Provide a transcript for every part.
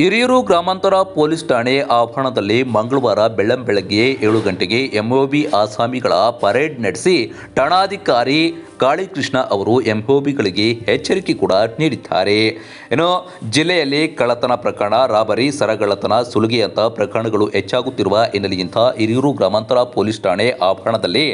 ಹಿರಿಯೂರು ಗ್ರಾಮಾಂತರ ಪೊಲೀಸ್ ಠಾಣೆ ಆವರಣದಲ್ಲಿ ಮಂಗಳವಾರ ಬೆಳ್ಳಂಬೆಳಗ್ಗೆ ಏಳು ಗಂಟೆಗೆ ಎಂಒಬಿ ಆಸಾಮಿಗಳ ಪರೇಡ್ ನಡೆಸಿ ಠಾಣಾಧಿಕಾರಿ ಕಾಳಿಕೃಷ್ಣ ಅವರು ಎಂಒಬಿಗಳಿಗೆ ಎಚ್ಚರಿಕೆ ಕೂಡ ನೀಡಿದ್ದಾರೆ. ಇನ್ನು ಜಿಲ್ಲೆಯಲ್ಲಿ ಕಳ್ಳತನ ಪ್ರಕರಣ, ರಾಬರಿ, ಸರಗಳ್ಳತನ ಸುಲಿಗೆಯಂತಹ ಪ್ರಕರಣಗಳು ಹೆಚ್ಚಾಗುತ್ತಿರುವ ಹಿನ್ನೆಲೆಯಿಂದ ಹಿರಿಯೂರು ಗ್ರಾಮಾಂತರ ಪೊಲೀಸ್ ಠಾಣೆ ಆವರಣದಲ್ಲಿ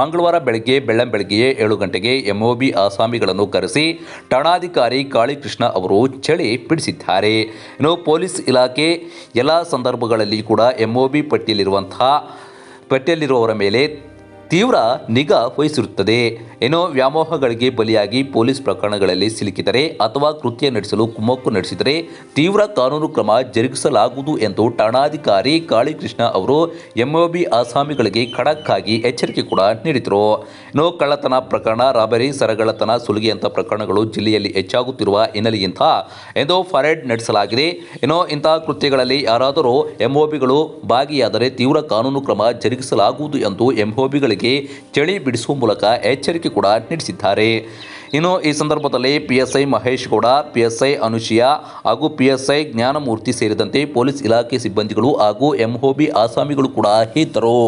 ಮಂಗಳವಾರ ಬೆಳಗ್ಗೆ ಬೆಳ್ಳಂಬೆಳಗ್ಗೆಯೇ ಏಳು ಗಂಟೆಗೆ ಎಂಒಬಿ ಆಸಾಮಿಗಳನ್ನು ಕರೆಸಿ ಠಾಣಾಧಿಕಾರಿ ಕಾಳಿಕೃಷ್ಣ ಅವರು ಚಳಿ ಬಿಡಿಸಿದ್ದಾರೆ. ಇನ್ನು ಪೊಲೀಸ್ ಇಲಾಖೆ ಎಲ್ಲ ಸಂದರ್ಭಗಳಲ್ಲಿ ಕೂಡ ಎಂಒಬಿ ಪಟ್ಟಿಯಲ್ಲಿರುವಂತಹ ಪಟ್ಟಿಯಲ್ಲಿರುವವರ ಮೇಲೆ ತೀವ್ರ ನಿಗಾ ವಹಿಸಿರುತ್ತದೆ. ಏನೋ ವ್ಯಾಮೋಹಗಳಿಗೆ ಬಲಿಯಾಗಿ ಪೊಲೀಸ್ ಪ್ರಕರಣಗಳಲ್ಲಿ ಸಿಲುಕಿದರೆ ಅಥವಾ ಕೃತ್ಯ ನಡೆಸಲು ಕುಮ್ಮಕ್ಕು ನಡೆಸಿದರೆ ತೀವ್ರ ಕಾನೂನು ಕ್ರಮ ಜರುಗಿಸಲಾಗುವುದು ಎಂದು ಠಾಣಾಧಿಕಾರಿ ಕಾಳಿಕೃಷ್ಣ ಅವರು ಎಂಒಬಿ ಆಸಾಮಿಗಳಿಗೆ ಖಡಕ್ ಎಚ್ಚರಿಕೆ ಕೂಡ ನೀಡಿದರು. ಇನ್ನು ಕಳ್ಳತನ ಪ್ರಕರಣ, ರಾಬರಿ ಸರಗಳತನ ಸುಲಿಗೆಯಂಥ ಪ್ರಕರಣಗಳು ಜಿಲ್ಲೆಯಲ್ಲಿ ಹೆಚ್ಚಾಗುತ್ತಿರುವ ಹಿನ್ನೆಲೆಯಿಂದ ಎಂದು ಫರೇಡ್ ನಡೆಸಲಾಗಿದೆ. ಏನೋ ಇಂತಹ ಕೃತ್ಯಗಳಲ್ಲಿ ಯಾರಾದರೂ ಎಂಒಬಿಗಳು ಭಾಗಿಯಾದರೆ ತೀವ್ರ ಕಾನೂನು ಕ್ರಮ ಜರುಗಿಸಲಾಗುವುದು ಎಂದು ಎಂಒಬಿಗಳಿಗೆ ಚಳಿ ಬಿಡಿಸುವ ಮೂಲಕ ಎಚ್ಚರಿಕೆ ಕೂಡ ನೀಡಿಸಿದ್ದಾರೆ. ಇನ್ನು ಈ ಸಂದರ್ಭದಲ್ಲಿ ಪಿಎಸ್ಐ ಮಹೇಶ್ ಗೌಡ, ಪಿಎಸ್ಐ ಅನುಷಿಯಾ ಹಾಗೂ ಪಿಎಸ್ಐ ಜ್ಞಾನಮೂರ್ತಿ ಸೇರಿದಂತೆ ಪೊಲೀಸ್ ಇಲಾಖೆ ಸಿಬ್ಬಂದಿಗಳು ಹಾಗೂ ಎಂಒಬಿ ಆಸಾಮಿಗಳು ಕೂಡ ಇದ್ದರು.